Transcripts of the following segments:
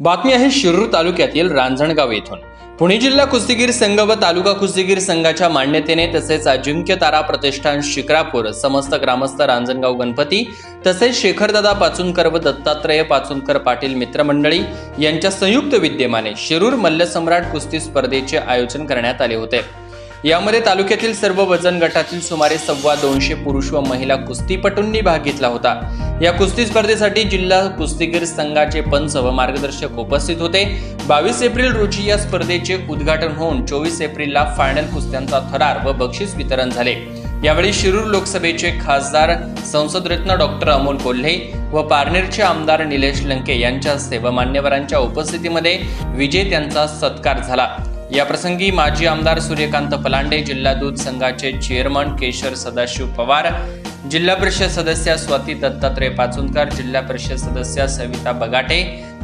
बातमी आहे शिरूर तालुक्यातील रांजणगाव येथून. पुणे जिल्हा कुस्तीगीर संघ व तालुका कुस्तीगीर संघाच्या मान्यतेने तसेच अजिंक्य तारा प्रतिष्ठान शिक्रापूर समस्त ग्रामस्थ रांजणगाव गणपती तसेच शेखरदादा पाचुनकर व दत्तात्रय पाचुनकर पाटील मित्रमंडळी यांच्या संयुक्त विद्यमाने शिरूर मल्लसम्राट कुस्ती स्पर्धेचे आयोजन करण्यात आले होते. यामध्ये तालुक्यातील सर्व वजन गटातील सुमारे सव्वा दोनशे पुरुष व महिला कुस्तीपटूंनी भाग घेतला होता. या कुस्ती स्पर्धेसाठी जिल्हा कुस्तीगीर संघाचे पंच व मार्गदर्शक उपस्थित होते. बावीस एप्रिल रोजी या स्पर्धेचे उद्घाटन होऊन चोवीस एप्रिलला फायनल कुस्त्यांचा थरार व बक्षीस वितरण झाले. यावेळी शिरूर लोकसभेचे खासदार संसदरत्न डॉक्टर अमोल कोल्हे व पारनेरचे आमदार निलेश लंके यांच्या हस्ते व मान्यवरांच्या उपस्थितीमध्ये विजेत्यांचा सत्कार झाला. याप्रसंगी माजी आमदार सूर्यकांत पलांडे जिल्हा दूध संघाचे चेअरमन केशर सदाशिव पवार जिल्हा परिषद सदस्या स्वाती दत्तात्रय पाचुनकर जिल्हा परिषद सदस्या सविता बगाटे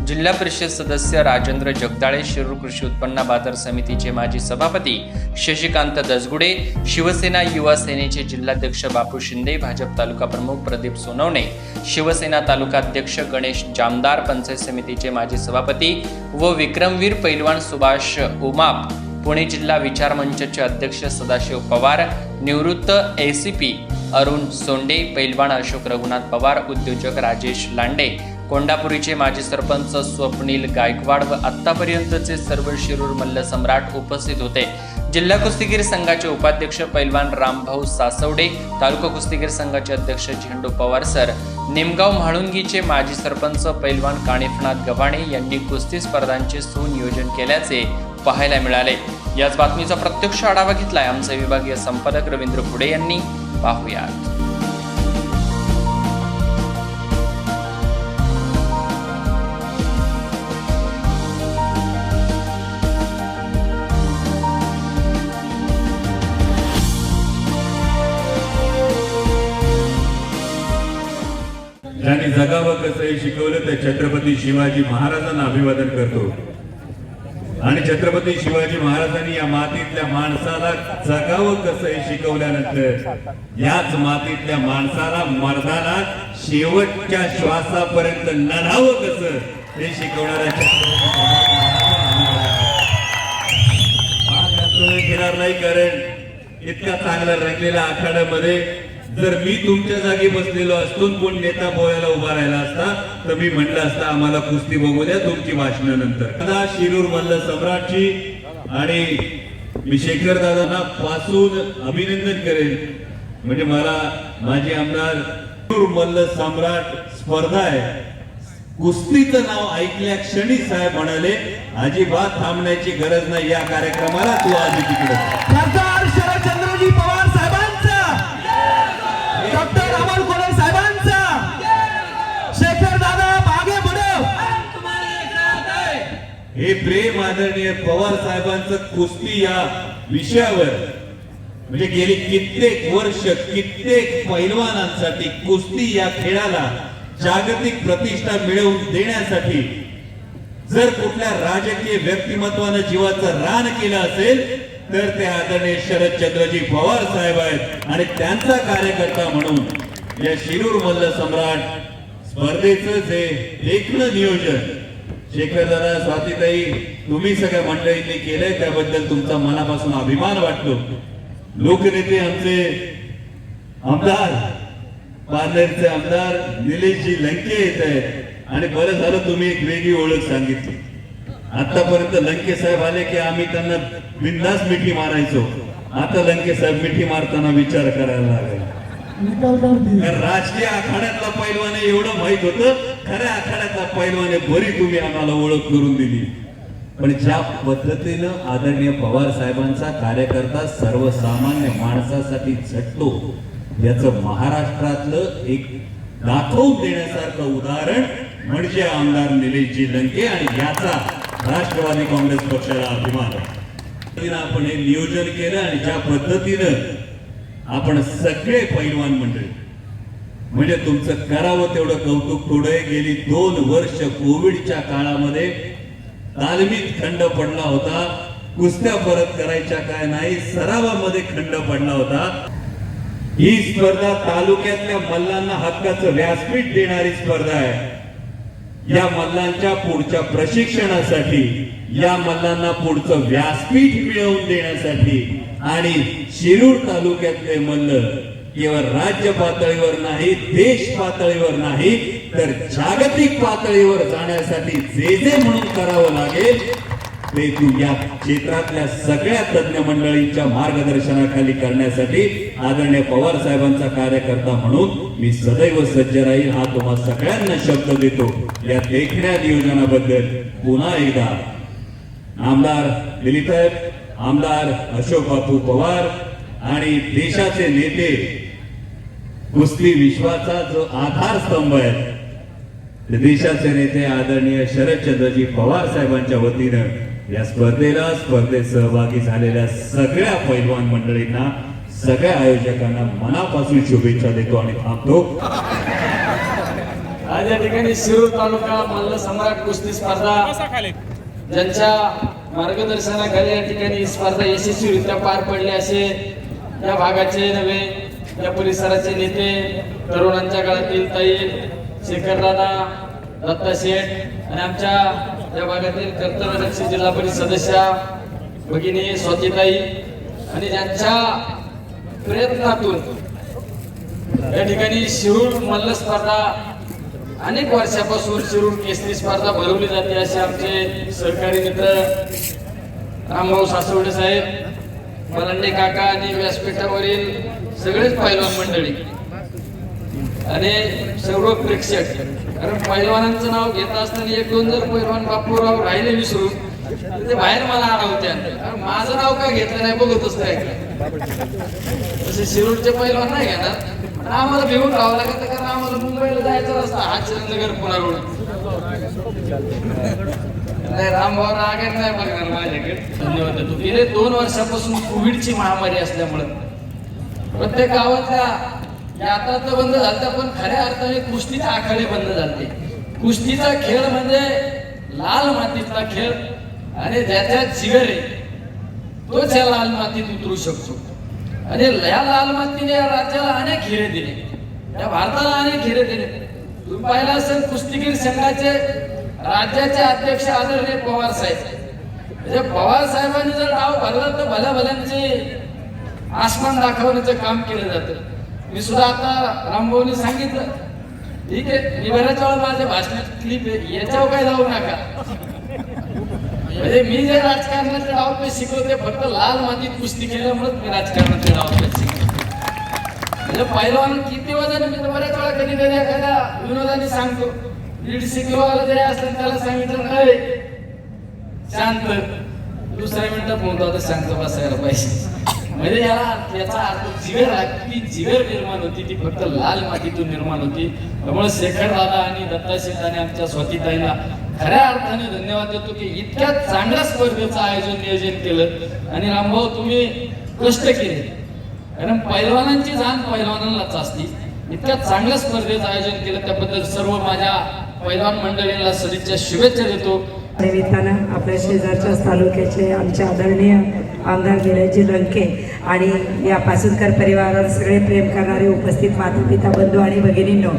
जिल्हा परिषद सदस्य राजेंद्र जगदाळे शिरूर कृषी उत्पन्न बाजार समितीचे माजी सभापती शशिकांत दसगुडे शिवसेना युवा सेनेचे जिल्हाध्यक्ष बापू शिंदे भाजप तालुका प्रमुख प्रदीप सोनवणे शिवसेना तालुकाध्यक्ष गणेश जामदार पंचायत समितीचे माजी सभापती व विक्रमवीर पैलवान सुभाष उमाप पुणे जिल्हा विचार मंचचे अध्यक्ष सदाशिव पवार निवृत्त एसीपी अरुण सोंडे पैलवान अशोक रघुनाथ पवार उद्योजक राजेश लांडे कोंडापुरीचे माजी सरपंच स्वप्नील गायकवाड व आत्तापर्यंतचे सर्व शिरूर मल्ल सम्राट उपस्थित होते. जिल्हा कुस्तीगीर संघाचे उपाध्यक्ष पैलवान रामभाऊ सासवडे तालुका कुस्तीगीर संघाचे अध्यक्ष झेंडू पवार सर निमगाव म्हाळुंगीचे माजी सरपंच पैलवान काणिफनाथ गव्हाणे यांनी कुस्ती स्पर्धांचे सुनियोजन केल्याचे पाहायला मिळाले. याच बातमीचा प्रत्यक्ष आढावा घेतलाय आमचे विभागीय संपादक रवींद्र फुडे यांनी. पाहुयात. ज्यांनी जगावं कसं हे शिकवलं ते छत्रपती शिवाजी महाराजांना अभिवादन करतो. आणि छत्रपती शिवाजी महाराजांनी या मातीतल्या माणसाला जगावं कसं हे शिकवल्यानंतर याच मातीतल्या माणसाला मर्दाला शेवटच्या श्वासापर्यंत लढावं कसं हे शिकवणाऱ्या छत्रपती घेणार नाही कारण इतका चांगला रंगलेल्या आखाड्यामध्ये जर मी तुमच्या जागी बसलेलो असतो कोण नेता बोलायला उभा राहिला असता तर मी म्हटलं असता आम्हाला कुस्ती बघू द्या तुमची भाषणं नंतर. शिरूर मल्ल सम्राटची आणि मी शेखर दादांना पासून अभिनंदन करेन. म्हणजे मला माझे आमदार शिरूर मल्ल सम्राट स्पर्धा आहे. कुस्तीचं नाव ऐकल्या क्षणी साहेब म्हणाले अजिबात थांबण्याची गरज नाही या कार्यक्रमाला तू आधी तिकडे हे प्रेम आदरणीय पवार साहेबांचं कुस्ती या विषयावर म्हणजे गेली कित्येक वर्ष कित्येक पैलवानांसाठी कुस्ती या खेळाला जागतिक प्रतिष्ठा मिळवून देण्यासाठी जर कुठल्या राजकीय व्यक्तिमत्वानं जीवाचं रान केलं असेल तर ते आदरणीय शरदचंद्रजी पवार साहेब आहेत. आणि त्यांचा कार्यकर्ता म्हणून या शिरूर मल्ल सम्राट स्पर्धेचं जे देखणं नियोजन शेखरदादा स्वातीताई तुम्ही सगळ्या मंडळींनी केलंय त्याबद्दल तुमचा मनापासून अभिमान वाटतो. लोकनेते आमचे आमदार पारनेरचे आमदार निलेशजी लंके येत आहेत. आणि बरं झालं तुम्ही एक वेगळी ओळख सांगितली. आतापर्यंत लंके साहेब आले की आम्ही त्यांना बिंदास मिठी मारायचो. आता लंके साहेब मिठी मारताना विचार करायला लागला. राजकीय आखाड्यातला पैलवान एवढं माहीत होतं खऱ्या आखाड्यातला पैलवाने बरी तुम्ही आम्हाला ओळख करून दिली. पण ज्या पद्धतीनं आदरणीय पवार साहेबांचा कार्यकर्ता सर्वसामान्य माणसासाठी झटतो याचं महाराष्ट्रातलं एक दाखवून देण्यासारखं उदाहरण म्हणजे आमदार निलेशजी लंके आणि याचा राष्ट्रवादी काँग्रेस पक्षाला अभिमान आहे. आपण हे नियोजन केलं आणि ज्या पद्धतीनं आपण सगळे पैलवान मंडळी म्हणजे तुमचं करावं तेवढं कौतुक पुढे गेली दोन वर्ष कोविडच्या काळामध्ये तालमीत खंड पडला होता. कुस्त्या परत करायच्या काय नाही सरावामध्ये खंड पडला होता. ही स्पर्धा तालुक्यातल्या मल्लांना हक्काचं व्यासपीठ देणारी स्पर्धा आहे. या मल्लांच्या पुढच्या प्रशिक्षणासाठी या मल्लांना पुढचं व्यासपीठ मिळवून देण्यासाठी आणि शिरूर तालुक्यातले मल्ल केवळ राज्य पातळीवर नाही देश पातळीवर नाही तर जागतिक पातळीवर जाण्यासाठी जे जे म्हणून करावं लागेल ते तू या क्षेत्रातल्या सगळ्या तज्ञ मंडळींच्या मार्गदर्शनाखाली करण्यासाठी आदरणीय पवार साहेबांचा कार्यकर्ता म्हणून मी सदैव सज्ज राहील. हा तुम्हा सगळ्यांना शब्द देतो. या देखण्या नियोजनाबद्दल पुन्हा एकदा आमदार दिलीप साहेब आमदार अशोक बापू पवार आणि देशाचे नेते कुस्ती विश्वाचा जो आधारस्तंभ आहे देशाचे नेते आदरणीय शरदचंद्रजी पवार साहेबांच्या वतीनं या स्पर्धेला स्पर्धेत सहभागी झालेल्या सगळ्या पैलवान मंडळींना सगळ्या आयोजकांना मनापासून शुभेच्छा देतो आणि थांबतो. आज या ठिकाणी शिरूर तालुका मल्ल सम्राट कुस्ती स्पर्धा ज्यांच्या मार्गदर्शनाखाली या ठिकाणी स्पर्धा यशस्वीरित्या पार पडली असे या भागाचे नव्हे या परिसराचे नेते तरुणांच्या काळातील ताई शेखरदादा दत्ता शेठ आणि आमच्या या भागातील कर्तव्यरक्षी जिल्हा परिषद सदस्या भगिनी स्वातीताई आणि ज्यांच्या प्रयत्नातून या ठिकाणी शिरूर मल्ल स्पर्धा अनेक वर्षापासून शिरूर केसरी स्पर्धा भरवली जाते असे आमचे सहकारी मित्र रामभाऊ सासवडे साहेब मलंडे काका आणि व्यासपीठावरील सगळेच पैलवान मंडळी. आणि सर्व प्रेक्षक. कारण पैलवानांचं नाव घेत असताना एक दोन जर पैलवान बापूराव राहिले विसरून ते बाहेर मला आठवते कारण माझं नाव काय घेतलं नाही बघतच नाही तसे शिरूरचे पैलवान नाही घेणार. आम्हाला भिवून राहावं लागत कारण आम्हाला मुंबईला जायचं रस्ता हा चंद्रनगर पुन्हा रोड नाही रामभाऊ नाही बघणार माझ्याकडे. धन्यवाद. देतो गेले दोन वर्षापासून कोविडची महामारी असल्यामुळं. प्रत्येक गावातल्या यात्रा तर बंद झाल्या पण खऱ्या अर्थाने कुस्तीचे आखाडे बंद झाले कुस्तीचा खेळ म्हणजे लाल मातीतला खेळ. आणि ज्याच्यात जिगर आहे तोच या लाल मातीत उतरू शकतो. आणि या लाल मातीने या राज्याला अनेक हिरे दिले. या भारताला अनेक हिरे दिले. तुम्ही पाहिलं असेल कुस्तीगीर संघाचे राज्याचे अध्यक्ष आदरणीय पवार साहेब. म्हणजे पवार साहेबांनी जर डाव भरला तर भल्या भल्यांचे आसमान दाखवण्याचं काम केलं जातं. मी सुद्धा आता रामभाऊनी सांगितलं. ठीक आहे मी बऱ्याच वेळा माझ्या भाषणात. क्लिप आहे. याच्यावर काही जाऊ नका. म्हणजे मी जे राजकारणाचे डावपेच शिकलो ते फक्त लाल मातीत कुस्ती केल्यामुळे मी राजकारणाचे डावपेच शिकलो म्हणजे पहिलवान किती वजन मी तर बऱ्याच वेळा कधी कधी एखाद्या विनोदाने सांगतो. दीडशे किलो वाला जरी असलं त्याला सांगितलं अरे शांत. दुसऱ्या मिनिटात म्हणतो आता शांत बसायला पाहिजे. म्हणजे याला याचा अर्थ जिवेर ती जिवेर निर्माण होती ती फक्त लाल मातीतून निर्माण होती. त्यामुळे शेखर दादा आणि दत्ता शेताने आमच्या स्वतीताईला खऱ्या अर्थाने धन्यवाद देतो की इतक्या चांगल्या स्पर्धेचं आयोजन नियोजन केलं. आणि रामभाऊ तुम्ही कष्ट केले. कारण पैलवानांची जाण पैलवानांनाच असती. इतक्या चांगल्या स्पर्धेचं आयोजन केलं त्याबद्दल सर्व माझ्या पैलवान मंडळींना सदिच्छा शुभेच्छा देतो. निमित्तानं आपल्या शेजारच्याच तालुक्याचे आमचे आदरणीय आमदार गिराजी लंके आणि या पासूनकर परिवारावर सगळे प्रेम करणारे उपस्थित मातापिता बंधू आणि भगिनींनो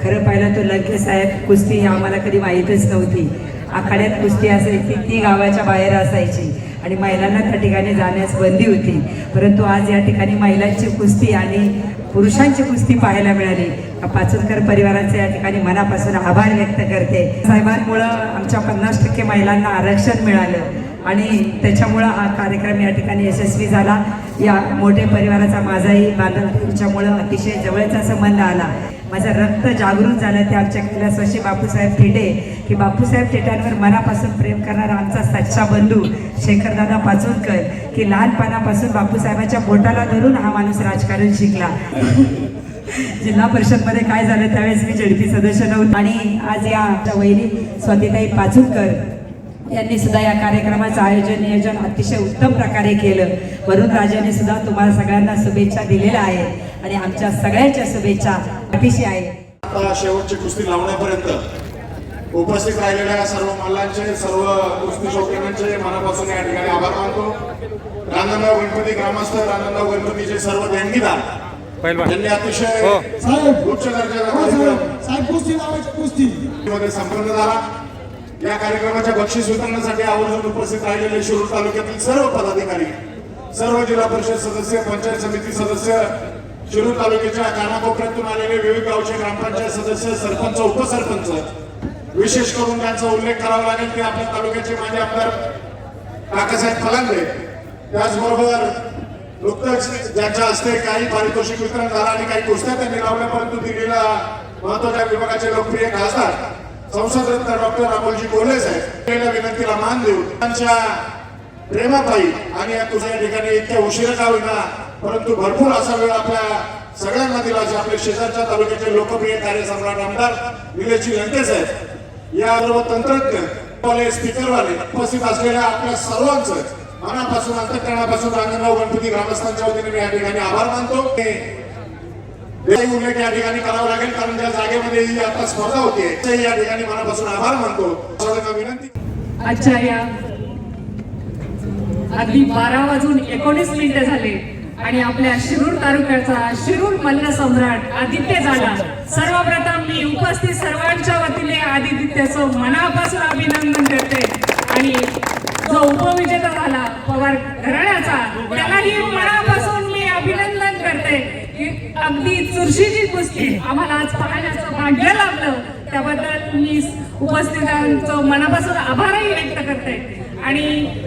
खरं पाहिलं तर लंके साहेब कुस्ती ही आम्हाला कधी माहीतच नव्हती. आखाड्यात कुस्ती असायची ती गावाच्या बाहेर असायची आणि महिलांना त्या ठिकाणी जाण्यास बंदी होती. परंतु आज या ठिकाणी महिलांची कुस्ती आणि पुरुषांची कुस्ती पाहायला मिळाली. पाचनकर परिवाराचे या ठिकाणी मनापासून आभार व्यक्त करते. साहेबांमुळं आमच्या पन्नास टक्के महिलांना आरक्षण मिळालं. आणि त्याच्यामुळं हा कार्यक्रम या ठिकाणी यशस्वी झाला. या मोठे परिवाराचा माझाही बांधवच्यामुळं अतिशय जवळचा संबंध आला. माझं रक्त जागृत झालं ते आमच्या कैलासवासी बापूसाहेब थेटे की बापूसाहेब थेटांवर मनापासून प्रेम करणारा आमचा सच्चा बंधू शेखरदादा पाचोदकर की लहानपणापासून बापूसाहेबाच्या बोटाला धरून हा माणूस राजकारण शिकला. जिल्हा परिषदमध्ये काय झालं त्यावेळेस मी झडपी सदस्य नव्हते. आणि आज या आमच्या वहिनी स्वातीताई पाचूरकर यांनी सुद्धा या कार्यक्रमाचं आयोजन नियोजन अतिशय उत्तम प्रकारे केलं. वरुण राजाने सुद्धा तुम्हाला सगळ्यांना शुभेच्छा दिलेल्या आहेत आणि आमच्या सगळ्यांच्या शुभेच्छा पाठीशी आहेत. आता शेवटची कुस्ती लावण्यापर्यंत उपस्थित राहिलेल्या सर्व मल्लांचे सर्व कुस्ती शौकीनांचे मनापासून या ठिकाणी आभार मानतो. रांजणगाव गणपती ग्रामस्थ रांजणगाव गणपतीचे सर्व देणगीदार त्यांनी अतिशय उच्च दर्जाचा कार्यक्रम साहेब कुस्ती लावायची कुस्ती. मध्ये संपन्न झाला. या कार्यक्रमाच्या बक्षीस वितरणासाठी आवर्जून उपस्थित राहिलेले शिरूर तालुक्यातील सर्व पदाधिकारी सर्व जिल्हा परिषद सदस्य पंचायत समिती सदस्य शिरूर तालुक्याच्या कानाकोपऱ्यातून आलेले विविध गावचे ग्रामपंचायत सदस्य सरपंच उपसरपंच विशेष करून त्यांचा उल्लेख करावा लागेल की आपल्या तालुक्याचे माजी आमदार काकासाहेब फलांदे त्याचबरोबर नुकतंच ज्यांच्या हस्ते काही पारितोषिक वितरण झालं आणि काही कुस्त्या त्यांनी लावल्या परंतु दिल्लीला महत्त्वाच्या विभागाचे लोकप्रिय खासदार संसद रत्न डॉक्टर अमोलजी कोल्हे साहेब विनंतीला मान देऊ. त्यांच्या प्रेमापायी आणि या तुझ्या ठिकाणी इतक्या उशिरा का होईना परंतु भरपूर असा वेळ आपल्या सगळ्यांना दिला जे आपले शेजारच्या तालुक्याचे लोकप्रिय कार्यसम्राट आमदार निलेशजी लंके साहेब. या सर्व तंत्रज्ञ वाले स्पीकरवाले उपस्थित असलेल्या आपल्या सर्वांचं मनापासून अंतकरणापासून रांजणगाव गणपती ग्रामस्थांच्या वतीने मी या ठिकाणी आभार मानतो. उल्लेख या ठिकाणी करावा लागेल कारण ज्या जागेमध्ये ही आता स्पर्धा होते त्याही या ठिकाणी मनापासून आभार मानतो. सर्वांना विनंती. आजच्या या. अगदी बारा वाजून एकोणीस मिनिटं झाले आणि आपल्या शिरूर तालुक्याचा शिरूर मल्ल सम्राट आदित्य झाला सर्वप्रथम मी उपस्थित सर्वांच्या वतीने आदित्यचं मनापासून अभिनंदन करते. आणि जो उपविजेता झाला पवार ही चुरशीची कुस्ती आम्हाला आज पाहण्याचं भाग्य लाभलं. त्याबद्दल मी उपस्थितांचं मनापासून आभारही व्यक्त करते. आणि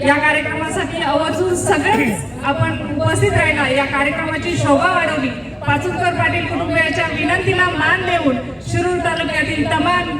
या कार्यक्रमासाठी आवर्जून सगळेच आपण उपस्थित राहिला. या कार्यक्रमाची शोभा वाढवली. पाचुकर पाटील कुटुंबियाच्या विनंतीला मान देऊन शिरूर तालुक्यातील तमाम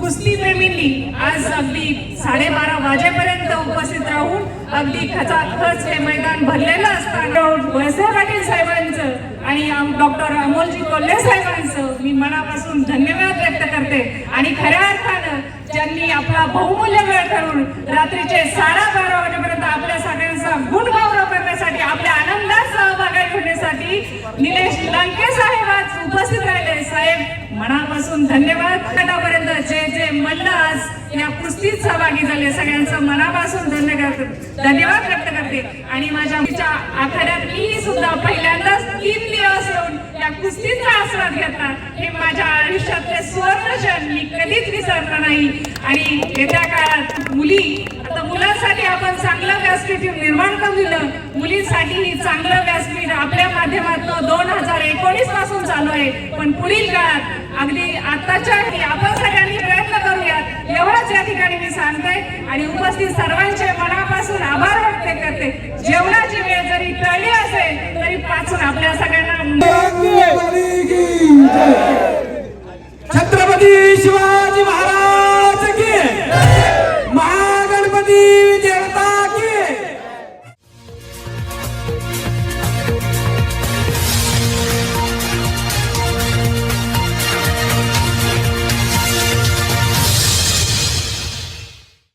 कुस्ती प्रेमींनी आज अगदी साडेबारा वाजेपर्यंत उपस्थित राहून अगदी खचाखच हे मैदान भरलेलं असताना वळसे पाटील साहेबांचं आणि डॉक्टर अमोलजी कोल्हे साहेबांचं. मी मनापासून धन्यवाद व्यक्त करते. आणि खऱ्या अर्थानं ज्यांनी आपला बहुमूल्य वेळ करून रात्रीचे साडा बारा वाजेपर्यंत आपल्या सगळ्यांचा गुणगौरव करण्यासाठी आपल्या आनंदात सहभागी होण्यासाठी निलेश लंके साहेब आज उपस्थित राहिले. साहेब मनापासून धन्यवाद. आतापर्यंत जे जे म्हणलं आज या कुस्तीत सहभागी झाले सगळ्यांचं मनापासून धन्यवाद धन्यवाद व्यक्त करते. आणि माझ्या मुलीच्या आखाड्यात मी सुद्धा पहिल्यांदाच तीन दिवस येऊन या कुस्तीचा आस्वाद घेतला. हे माझ्या आयुष्यातले सुवर्ण क्षण मी कधीच विसरणार नाही. आणि येत्या काळात मुली आता मुलांसाठी आपण चांगलं व्यासपीठ निर्माण करून दिलं. मुलींसाठीही चांगलं व्यासपीठ आपल्या माध्यमातून दोन हजार एकोणीसपासून चालू आहे. पण पुढील काळात अगदी आताच्या आपण सगळ्यांनी प्रयत्न एवढंच या ठिकाणी मी सांगते. आणि उपस्थित सर्वांचे मनापासून आभार व्यक्त करते. जेवणाची वेळ जरी टळली असेल तरी पाचून आपल्या सगळ्या